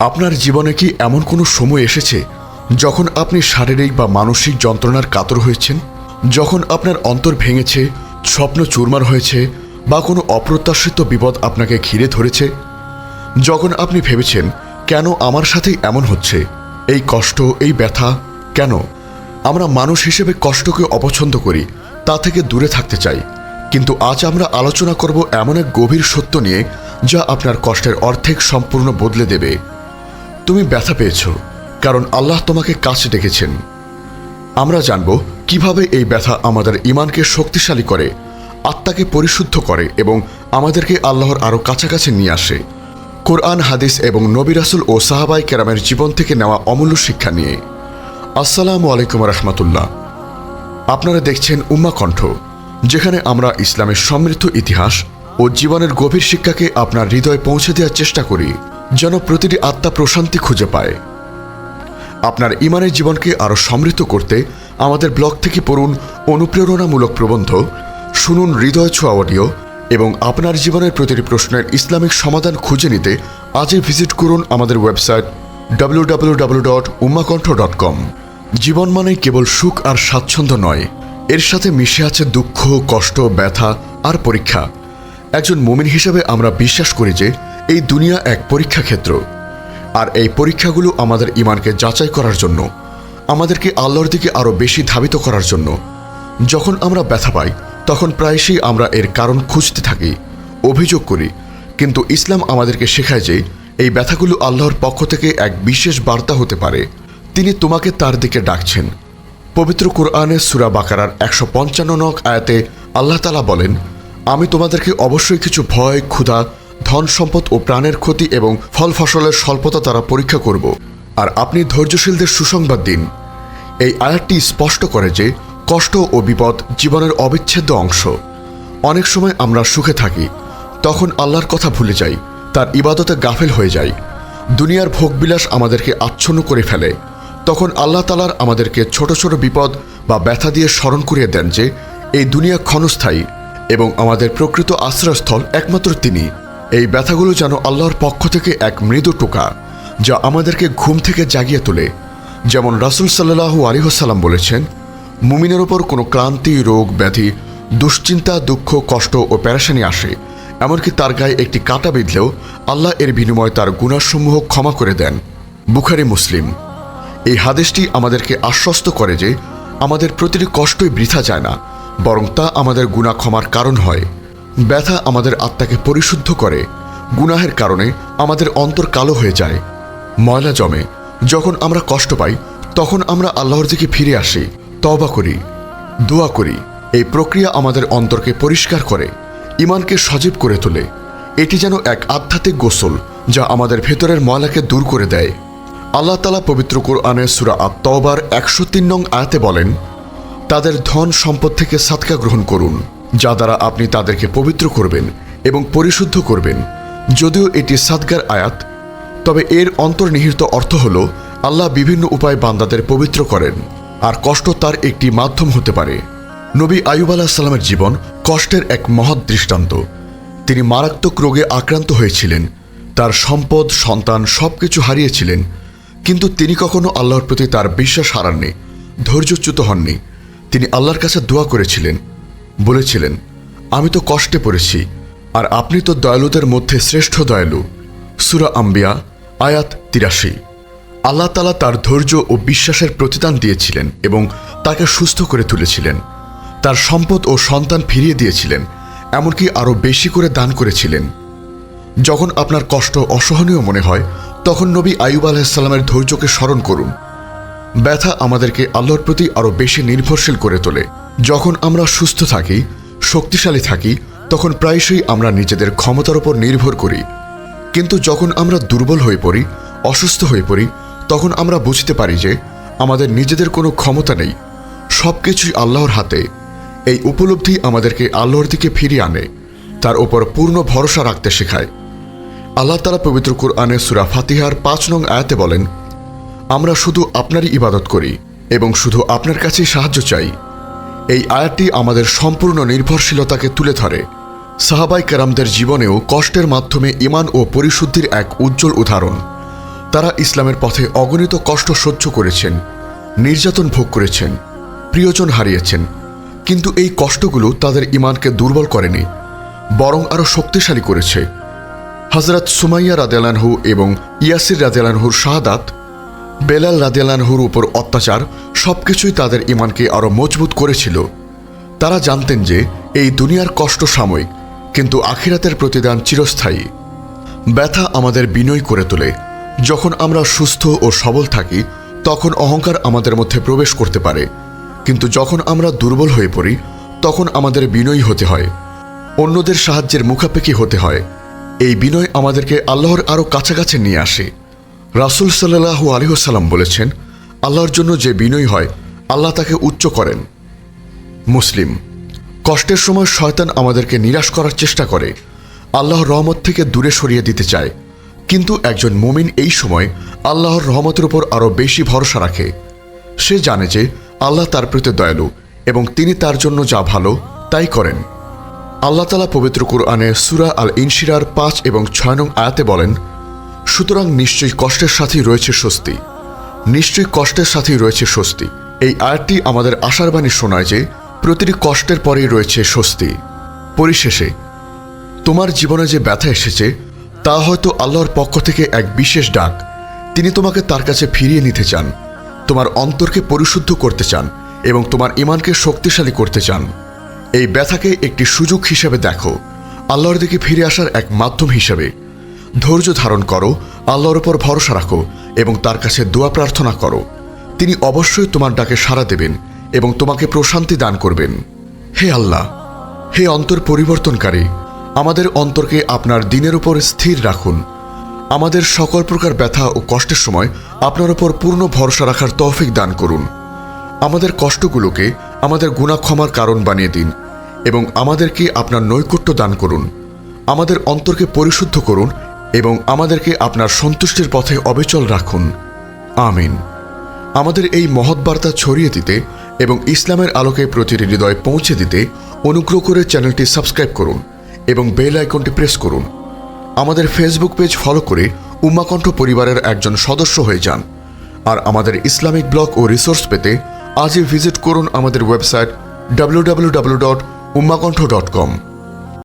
আপনার জীবনে কি এমন কোনো সময় এসেছে যখন আপনি শারীরিক বা মানসিক যন্ত্রণার কাতর হয়েছেন? যখন আপনার অন্তর ভেঙেছে, স্বপ্ন চুরমার হয়েছে বা কোনো অপ্রত্যাশিত বিপদ আপনাকে ঘিরে ধরেছে? যখন আপনি ভেবেছেন, কেন আমার সাথেই এমন হচ্ছে? এই কষ্ট, এই ব্যথা, কেন? আমরা মানুষ হিসেবে কষ্টকে অপছন্দ করি, তা থেকে দূরে থাকতে চাই। কিন্তু আজ আমরা আলোচনা করব এমন এক গভীর সত্য নিয়ে যা আপনার কষ্টের অর্ধেক সম্পূর্ণ বদলে দেবে। তুমি ব্যথা পেয়েছ, কারণ আল্লাহ তোমাকে কাছে ডেকেছেন। আমরা জানব কীভাবে এই ব্যথা আমাদের ইমানকে শক্তিশালী করে, আত্মাকে পরিশুদ্ধ করে এবং আমাদেরকে আল্লাহর আরও কাছাকাছি নিয়ে আসে। কোরআন, হাদিস এবং নবী রাসুল ও সাহাবাই কেরামের জীবন থেকে নেওয়া অমূল্য শিক্ষা নিয়ে। আসসালামু আলাইকুম রহমতুল্লাহ। আপনারা দেখছেন উম্মা কণ্ঠ, যেখানে আমরা ইসলামের সমৃদ্ধ ইতিহাস ও জীবনের গভীর শিক্ষাকে আপনার হৃদয়ে পৌঁছে দেওয়ার চেষ্টা করি। যেন প্রতিটি আত্মা প্রশান্তি খুঁজে পায়। আপনার ইমানের জীবনকে আরও সমৃদ্ধ করতে আমাদের ব্লগ থেকে পড়ুন অনুপ্রেরণামূলক প্রবন্ধ, শুনুন হৃদয় ছোঁয়া অডিও এবং আপনার জীবনের প্রতিটি প্রশ্নের ইসলামিক সমাধান খুঁজে নিতে আজই ভিজিট করুন আমাদের website W W dot Ummakantha dot com জীবন মানেই কেবল সুখ আর স্বাচ্ছন্দ্য নয়, এর সাথে মিশে আছে দুঃখ, কষ্ট, ব্যথা আর পরীক্ষা। একজন মুমিন হিসেবে আমরা বিশ্বাস করি যে এই দুনিয়া এক পরীক্ষা ক্ষেত্র। আর এই পরীক্ষাগুলো আমাদের ইমানকে যাচাই করার জন্য, আমাদেরকে আল্লাহর দিকে আরও বেশি ধাবিত করার জন্য। যখন আমরা ব্যথা পাই, তখন প্রায়শই আমরা এর কারণ খুঁজতে থাকি, অভিযোগ করি। কিন্তু ইসলাম আমাদেরকে শেখায় যে এই ব্যথাগুলো আল্লাহর পক্ষ থেকে এক বিশেষ বার্তা হতে পারে। তিনি তোমাকে তার দিকে ডাকছেন। পবিত্র কোরআনে সুরা বাকারার একশো পঞ্চান্ন নক আয়াতে আল্লাহ তালা বলেন আমি তোমাদেরকে অবশ্যই কিছু ভয়, ক্ষুধা, ধন সম্পদ ও প্রাণের ক্ষতি এবং ফল ফসলের স্বল্পতা তারা পরীক্ষা করব। আর আপনি ধৈর্যশীলদের সুসংবাদ দিন। এই আয়াতটি স্পষ্ট করে যে, কষ্ট ও বিপদ জীবনের অবিচ্ছেদ্য অংশ। অনেক সময় আমরা সুখে থাকি, তখন আল্লাহর কথা ভুলে যাই, তার ইবাদতে গাফেল হয়ে যাই। দুনিয়ার ভোগবিলাস আমাদেরকে আচ্ছন্ন করে ফেলে। তখন আল্লাহ তালার আমাদেরকে ছোট ছোট বিপদ বা ব্যথা দিয়ে স্মরণ করিয়ে দেন যে, এই দুনিয়া ক্ষণস্থায়ী। এবং আমাদের প্রকৃত আশ্রয়স্থল একমাত্র তিনি। এই ব্যথাগুলো যেন আল্লাহর পক্ষ থেকে এক মৃদু টোকা, যা আমাদেরকে ঘুম থেকে জাগিয়ে তোলে। যেমন রাসুল সাল্লাহু আলিহসাল্লাম বলেছেন, মুমিনের ওপর কোনো ক্লান্তি, রোগ, ব্যাধি, দুশ্চিন্তা, দুঃখ, কষ্ট ও প্যারাসানি আসে। এমনকি তার গায়ে একটি কাটা বিঁধলেও আল্লাহ এর বিনিময়ে তার গুণাসমূহ ক্ষমা করে দেন। বুখারি, মুসলিম। এই হাদেশটি আমাদেরকে আশ্বস্ত করে যে আমাদের প্রতিটি কষ্টই বৃথা যায় না। বরং তা আমাদের গুণা ক্ষমার কারণ হয়। ব্যথা আমাদের আত্মাকে পরিশুদ্ধ করে। গুনাহের কারণে আমাদের অন্তর কালো হয়ে যায়। ময়লা জমে। যখন আমরা কষ্ট পাই, তখন আমরা আল্লাহর দিকে ফিরে আসি। তওবা করি। দোয়া করি। এই প্রক্রিয়া আমাদের অন্তরকে পরিষ্কার করে ইমানকে সজীব করে তোলে। এটি যেন এক আধ্যাত্মিক গোসল, যা আমাদের ভেতরের ময়লাকে দূর করে দেয়। আল্লাহ তালা পবিত্র কোরআনে সুরা আত্মবার একশো তিন নং আয়াতে বলেন তাদের ধন সম্পদ থেকে সাতকা গ্রহণ করুন, যা দ্বারা আপনি তাদেরকে পবিত্র করবেন এবং পরিশুদ্ধ করবেন। যদিও এটি সাদগার আয়াত, তবে এর অন্তর্নিহিত অর্থ হল, আল্লাহ বিভিন্ন উপায় বান্দাদের পবিত্র করেন, আর কষ্ট তার একটি মাধ্যম হতে পারে। নবী আয়ুব আলাহ সাল্লামের জীবন কষ্টের এক মহৎ দৃষ্টান্ত। তিনি মারাত্মক রোগে আক্রান্ত হয়েছিলেন, তার সম্পদ, সন্তান সবকিছু হারিয়েছিলেন, কিন্তু তিনি কখনো আল্লাহর প্রতি তার বিশ্বাস হারাননি, ধৈর্যচ্যুত হননি। তিনি আল্লাহর কাছে দোয়া করেছিলেন, বলেছিলেন, আমি তো কষ্টে পড়েছি, আর আপনি তো দয়ালুদের মধ্যে শ্রেষ্ঠ দয়ালু। সুরা আম্বিয়া, আয়াত তিরাশি। আল্লাহ তালা তার ধৈর্য ও বিশ্বাসের প্রতিদান দিয়েছিলেন এবং তাকে সুস্থ করে তুলেছিলেন। তার সম্পদ ও সন্তান ফিরিয়ে দিয়েছিলেন, এমনকি আরও বেশি করে দান করেছিলেন। যখন আপনার কষ্ট অসহনীয় মনে হয়, তখন নবী আয়ুব আলাহিসাল্লামের ধৈর্যকে স্মরণ করুন। ব্যথা আমাদেরকে আল্লাহর প্রতি আরও বেশি নির্ভরশীল করে তোলে। যখন আমরা সুস্থ থাকি, শক্তিশালী থাকি, তখন প্রায়শই আমরা নিজেদের ক্ষমতার উপর নির্ভর করি। কিন্তু যখন আমরা দুর্বল হয়ে পড়ি, অসুস্থ হয়ে পড়ি, তখন আমরা বুঝতে পারি যে আমাদের নিজেদের কোনো ক্ষমতা নেই। সব কিছুই আল্লাহর হাতে। এই উপলব্ধি আমাদেরকে আল্লাহর দিকে ফিরিয়ে আনে, তার ওপর পূর্ণ ভরসা রাখতে শেখায়। আল্লাহ তালা পবিত্র কুরআনে সুরা ফাতিহার পাঁচ নং আয়াতে বলেন আমরা শুধু আপনারই ইবাদত করি এবং শুধু আপনার কাছেই সাহায্য চাই। এই আয়াতটি আমাদের সম্পূর্ণ নির্ভরশীলতাকে তুলে ধরে। সাহাবাই কেরামদের জীবনেও কষ্টের মাধ্যমে ইমান ও পরিশুদ্ধির এক উজ্জ্বল উদাহরণ। তারা ইসলামের পথে অগণিত কষ্ট সহ্য করেছেন, নির্যাতন ভোগ করেছেন, প্রিয়জন হারিয়েছেন। কিন্তু এই কষ্টগুলো তাদের ইমানকে দুর্বল করেনি, বরং আরও শক্তিশালী করেছে। হজরত সুমাইয়া রাদেলানহু এবং ইয়াসির রাদেলানহুর শাহাদাত বেলাল রাদেলানহুর উপর অত্যাচার সবকিছুই তাদের ইমানকে আরও মজবুত করেছিল। তারা জানতেন যে এই দুনিয়ার কষ্ট সাময়িক, কিন্তু আখিরাতের প্রতিদান চিরস্থায়ী। ব্যথা আমাদের বিনয় করে তোলে। যখন আমরা সুস্থ ও সবল থাকি, তখন অহংকার আমাদের মধ্যে প্রবেশ করতে পারে। কিন্তু যখন আমরা দুর্বল হয়ে পড়ি, তখন আমাদের বিনয়ী হতে হয়। অন্যদের সাহায্যের মুখাপেক্ষি হতে হয়। এই বিনয় আমাদেরকে আল্লাহর আরও কাছাকাছি নিয়ে আসে। রাসুল সাল্লাহু আলহিহসাল্লাম বলেছেন, আল্লাহর জন্য যে বিনয়ী হয়, আল্লাহ তাকে উচ্চ করেন। মুসলিম, কষ্টের সময় শয়তান আমাদেরকে নিরাশ করার চেষ্টা করে। আল্লাহর রহমত থেকে দূরে সরিয়ে দিতে চায়। কিন্তু একজন মুমিন এই সময় আল্লাহর রহমতের উপর আরও বেশি ভরসা রাখে। সে জানে যে আল্লাহ তার প্রতি দয়ালু এবং তিনি তার জন্য যা ভালো, তাই করেন। আল্লাহ তালা পবিত্র কুরআনে সুরা আল ইনশিরার পাঁচ এবং ছয় নং আয়াতে বলেন সুতরাং নিশ্চয়ই কষ্টের সাথেই রয়েছে স্বস্তি। নিশ্চয়ই কষ্টের সাথেই রয়েছে স্বস্তি। এই আয়াতটি আমাদের আশার বাণী শোনায় যে, প্রতিটি কষ্টের পরেই রয়েছে স্বস্তি। পরিশেষে, তোমার জীবনে যে ব্যথা এসেছে, তা হয়তো আল্লাহর পক্ষ থেকে এক বিশেষ ডাক। তিনি তোমাকে তার কাছে ফিরিয়ে নিতে চান। তোমার অন্তরকে পরিশুদ্ধ করতে চান এবং তোমার ইমানকে শক্তিশালী করতে চান। এই ব্যথাকে একটি সুযোগ হিসেবে দেখো। আল্লাহর দিকে ফিরে আসার এক মাধ্যম হিসেবে। ধৈর্য ধারণ করো, আল্লাহর উপর ভরসা রাখো এবং তার কাছে দোয়া প্রার্থনা করো। তিনি অবশ্যই তোমার ডাকে সাড়া দেবেন এবং তোমাকে প্রশান্তি দান করবেন। হে আল্লাহ, হে অন্তর পরিবর্তনকারী, আমাদের অন্তরকে আপনার দিনের উপর স্থির রাখুন। আমাদের সকল প্রকার ব্যথা ও কষ্টের সময় আপনার উপর পূর্ণ ভরসা রাখার তৌফিক দান করুন। আমাদের কষ্টগুলোকে আমাদের গুণা ক্ষমার কারণ বানিয়ে দিন এবং আমাদেরকে আপনার নৈকট্য দান করুন। আমাদের অন্তরকে পরিশুদ্ধ করুন এবং আমাদেরকে আপনার সন্তুষ্টির পথে অবিচল রাখুন। আমিন। আমাদের এই মহৎ বার্তা ছড়িয়ে দিতে এবং ইসলামের আলোকে প্রতিটি হৃদয় পৌঁছে দিতে অনুগ্রহ করে চ্যানেলটি সাবস্ক্রাইব করুন এবং বেল আইকনটি প্রেস করুন। আমাদের ফেসবুক পেজ ফলো করে উম্মাকণ্ঠ পরিবারের একজন সদস্য হয়ে যান। আর আমাদের ইসলামিক ব্লগ ও রিসোর্স পেতে আজই ভিজিট করুন আমাদের website W W W dot উম্মাকণ্ঠ dot কম।